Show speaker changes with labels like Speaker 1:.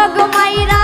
Speaker 1: মুরগ